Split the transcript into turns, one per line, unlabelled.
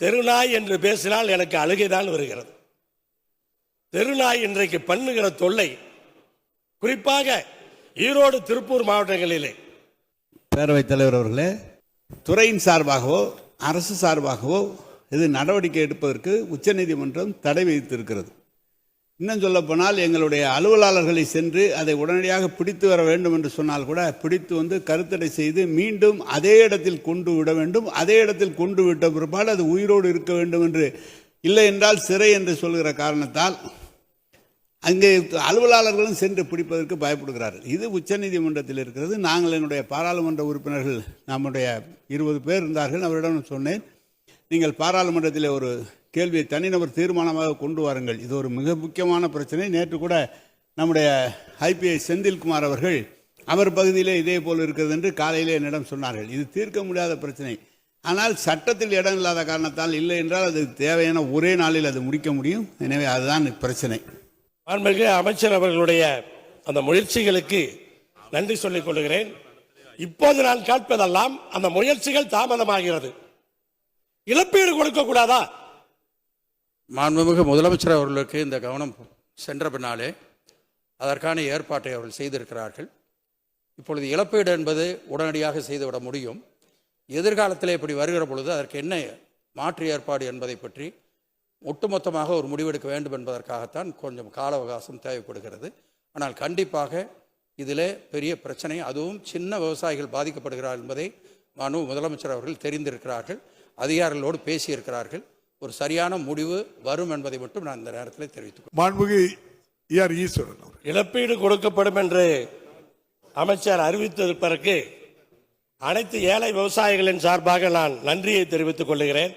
தெருநாய் என்று பேசினால் எனக்கு அழுகைதான் வருகிறது. தெருநாய் இன்றைக்கு பண்ணுகிற தொல்லை குறிப்பாக ஈரோடு திருப்பூர் மாவட்டங்களிலே.
பேரவைத் தலைவர் அவர்களே துறையின் சார்பாகவோ அரசு சார்பாகவோ இது நடவடிக்கை எடுப்பதற்கு உச்சநீதிமன்றம் தடை விதித்திருக்கிறது. இன்னும் சொல்லப்போனால் எங்களுடைய அலுவலாளர்களை சென்று அதை உடனடியாக பிடித்து வர வேண்டும் என்று சொன்னால் கூட பிடித்து வந்து கருத்தடை செய்து மீண்டும் அதே இடத்தில் கொண்டு விட வேண்டும். அதே இடத்தில் கொண்டு விட்ட பிற்பாடு அது உயிரோடு இருக்க வேண்டும் என்று இல்லை என்றால் சிறை என்று சொல்கிற காரணத்தால் அங்கே அலுவலாளர்களும் சென்று பிடிப்பதற்கு பயப்படுகிறார்கள். இது உச்சநீதிமன்றத்தில் இருக்கிறது. நாங்கள் என்னுடைய பாராளுமன்ற உறுப்பினர்கள் நம்முடைய இருபது பேர் இருந்தார்கள். அவரிடம் சொன்னேன் நீங்கள் பாராளுமன்றத்தில் ஒரு கேள்வியை தனிநபர் தீர்மானமாக கொண்டு வாருங்கள். இது ஒரு மிக முக்கியமான பிரச்சனை. நேற்று கூட நம்முடைய ஐபிஐ செந்தில்குமார் அவர்கள் அவர் பகுதியிலே இதே போல் இருக்கிறது என்று காலையிலே என்னிடம் சொன்னார்கள். இது தீர்க்க முடியாத பிரச்சனை. ஆனால் சட்டத்தில் இடம் இல்லாத காரணத்தால் இல்லை என்றால் அது தேவையான ஒரே நாளில் அது முடிக்க முடியும். எனவே அதுதான் பிரச்சனை.
மாண்புமிகு அமைச்சர் அவர்களுடைய அந்த முயற்சிகளுக்கு நன்றி சொல்லிக் கொள்கிறேன். இப்போது நான் கேட்பதெல்லாம் அந்த முயற்சிகள் தாமதமாகிறது. இழப்பீடு கொடுக்க கூடாதா?
மாண்புமிகு முதலமைச்சர் அவர்களுக்கு இந்த கவனம் சென்ற பின்னாலே அதற்கான ஏற்பாட்டை அவர்கள் செய்திருக்கிறார்கள். இப்பொழுது இழப்பீடு என்பது உடனடியாக செய்துவிட முடியும். எதிர்காலத்தில் இப்படி வருகிற பொழுது அதற்கு என்ன மாற்று ஏற்பாடு என்பதை பற்றி ஒட்டுமொத்தமாக ஒரு முடிவெடுக்க வேண்டும் என்பதற்காகத்தான் கொஞ்சம் கால அவகாசம் தேவைப்படுகிறது. ஆனால் கண்டிப்பாக இதில் பெரிய பிரச்சனை அதுவும் சின்ன விவசாயிகள் பாதிக்கப்படுகிறார் என்பதை மனு முதலமைச்சர் அவர்கள் தெரிந்திருக்கிறார்கள். அதிகாரிகளோடு பேசியிருக்கிறார்கள். ஒரு சரியான முடிவு வரும் என்பதை மட்டும் நான் இந்த நேரத்தில் தெரிவித்துக்
மாண்புமிகு ஈஆர் ஈஸ்வரன் அவர்கள்.
இழப்பீடு கொடுக்கப்படும் என்று அமைச்சர் அறிவித்திருப்பதற்கு அனைத்து ஏழை விவசாயிகளின் சார்பாக நான் நன்றியை தெரிவித்துக் கொள்கிறேன்.